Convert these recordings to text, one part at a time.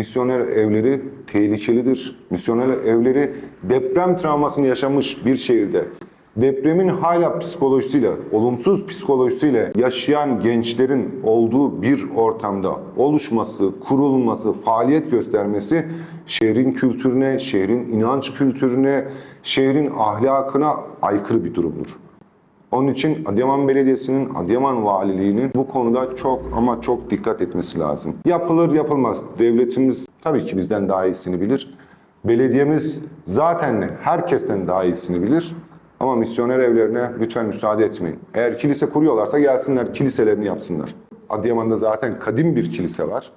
misyoner evleri tehlikelidir. Misyoner evleri deprem travmasını yaşamış bir şehirde depremin hala psikolojisiyle, olumsuz psikolojisiyle yaşayan gençlerin olduğu bir ortamda oluşması, kurulması, faaliyet göstermesi şehrin kültürüne, şehrin inanç kültürüne, şehrin ahlakına aykırı bir durumdur. Onun için Adıyaman Belediyesi'nin, Adıyaman Valiliği'nin bu konuda çok ama çok dikkat etmesi lazım. Yapılır yapılmaz. Devletimiz tabii ki bizden daha iyisini bilir. Belediyemiz zaten herkesten daha iyisini bilir. Ama misyoner evlerine lütfen müsaade etmeyin. Eğer kilise kuruyorlarsa gelsinler kiliselerini yapsınlar. Adıyaman'da zaten kadim bir kilise var.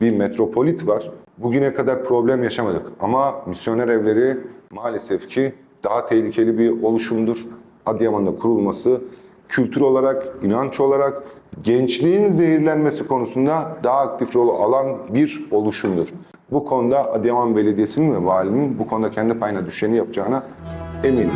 Bir metropolit var. Bugüne kadar problem yaşamadık. Ama misyoner evleri maalesef ki daha tehlikeli bir oluşumdur. Adıyaman'da kurulması kültür olarak, inanç olarak gençliğin zehirlenmesi konusunda daha aktif rol alan bir oluşumdur. Bu konuda Adıyaman Belediyesi'nin ve valinin bu konuda kendi payına düşeni yapacağına eminim.